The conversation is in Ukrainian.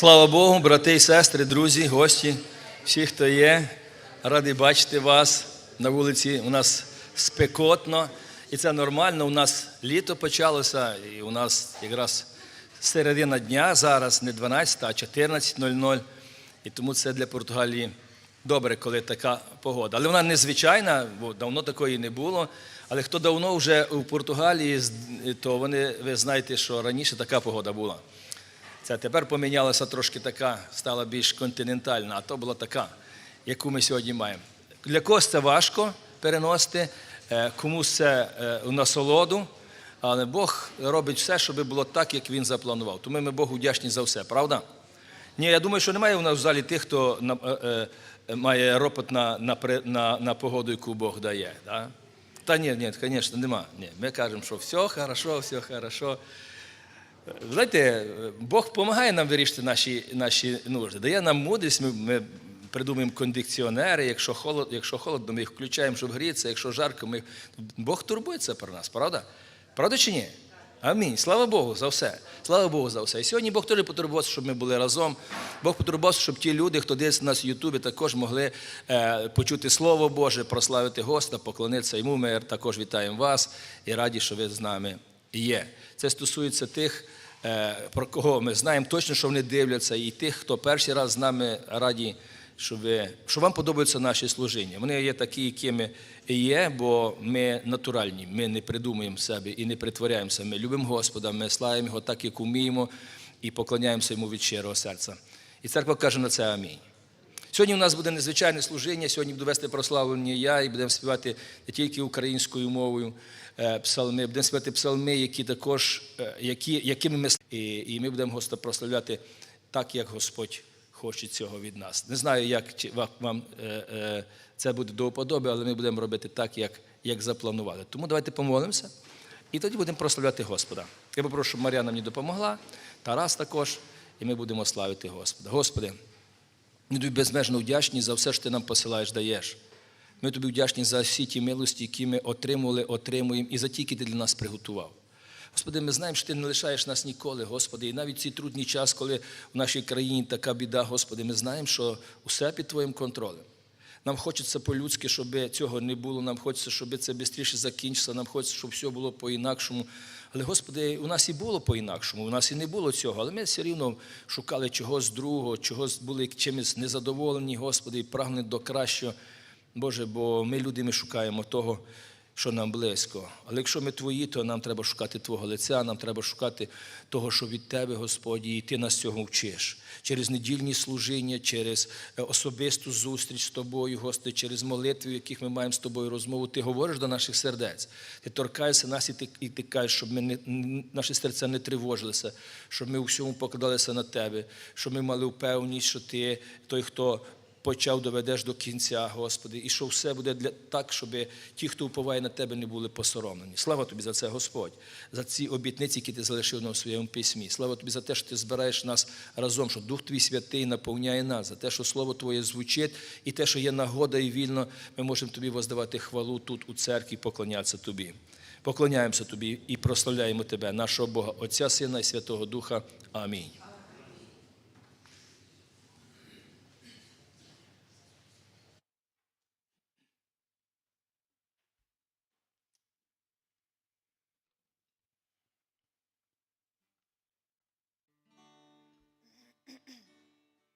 Слава Богу, брати і сестри, друзі, гості, всі, хто є, радий бачити вас на вулиці. У нас спекотно, і це нормально. У нас літо почалося, і у нас якраз середина дня зараз не 12, а 14.00. І тому це для Португалії добре, коли така погода. Але вона незвичайна, бо давно такої не було. Але хто давно вже у Португалії, то вони, ви знаєте, що раніше така погода була. Це тепер помінялася трошки така, стала більш континентальна, а то була така, яку ми сьогодні маємо. Для когось це важко переносити, е, комусь це е, у насолоду, але Бог робить все, щоб було так, як він запланував. Тому ми Богу вдячні за все, правда? Ні, я думаю, що немає у нас в залі тих, хто е, е, має ропот на, на, на, на погоду, яку Бог дає. Да? Та ні, ні, звісно, нема. Ні, ми кажемо, що все хорошо, все хорошо. Знаєте, Бог допомагає нам вирішити наші, наші нужди, дає нам мудрість, ми, ми придумуємо кондиціонери, якщо, холод, якщо холодно, ми їх включаємо, щоб грітися, якщо жарко, ми... Бог турбується про нас, правда? Правда чи ні? Амінь. Слава Богу за все. Слава Богу за все. І сьогодні Бог теж потурбувався, щоб ми були разом. Бог потурбувався, щоб ті люди, хто дивиться нас в Ютубі, також могли е, почути Слово Боже, прославити Господа, поклонитися йому. Ми також вітаємо вас і раді, що ви з нами є. Це стосується тих, е, про кого ми знаємо точно, що вони дивляться, і тих, хто перший раз з нами раді, що, ви, що вам подобаються наші служіння. Вони є такі, якими є, бо ми натуральні, ми не придумуємо себе і не притворяємося. Ми любимо Господа, ми славимо Його так, як уміємо, і поклоняємося йому від щирого серця. І церква каже на це амінь. Сьогодні у нас буде незвичайне служіння, сьогодні буду вести прославлення я і будемо співати не тільки українською мовою е, псалми, будемо співати псалми, які також, е, які, якими ми і, і ми будемо Господа прославляти так, як Господь хоче цього від нас. Не знаю, як вам е, це буде до вподоби, але ми будемо робити так, як, як запланували. Тому давайте помолимося і тоді будемо прославляти Господа. Я попрошу, щоб Мар'яна мені допомогла, Тарас також, і ми будемо славити Господа. Господи. Ми тобі безмежно вдячні за все, що ти нам посилаєш, даєш. Ми тобі вдячні за всі ті милості, які ми отримували, отримуємо, і за ті, які ти для нас приготував. Господи, ми знаємо, що ти не лишаєш нас ніколи, Господи. І навіть в цей трудний час, коли в нашій країні така біда, Господи, ми знаємо, що усе під Твоїм контролем. Нам хочеться по-людськи, щоб цього не було. Нам хочеться, щоб це швидше закінчилося. Нам хочеться, щоб все було по-інакшому. Але, Господи, у нас і було по-інакшому, у нас і не було цього. Але ми все рівно шукали чогось другого, чогось були чимось незадоволені, Господи, і прагнені до кращого. Боже, бо ми люди, ми шукаємо того, що нам близько. Але якщо ми твої, то нам треба шукати Твого лиця, нам треба шукати того, що від Тебе, Господі, і Ти нас цього вчиш. Через недільні служіння, через е, особисту зустріч з Тобою, Господи, через молитви, в яких ми маємо з Тобою розмову. Ти говориш до наших сердець. Ти торкаєшся нас і ти, і ти кажеш, щоб ми не, наші серця не тривожилися, щоб ми у всьому покладалися на Тебе, щоб ми мали впевненість, що Ти той, хто почав доведеш до кінця, Господи, і що все буде для так, щоб ті, хто уповає на тебе, не були посоромлені. Слава тобі за це, Господь, за ці обітниці, які ти залишив нам у своєму письмі. Слава тобі за те, що ти збираєш нас разом, що Дух Твій святий наповняє нас, за те, що Слово Твоє звучить, і те, що є нагода і вільно, ми можемо тобі воздавати хвалу тут, у церкві, поклонятися тобі. Поклоняємося тобі і прославляємо тебе, нашого Бога, Отця, Сина і Святого Духа. Амінь.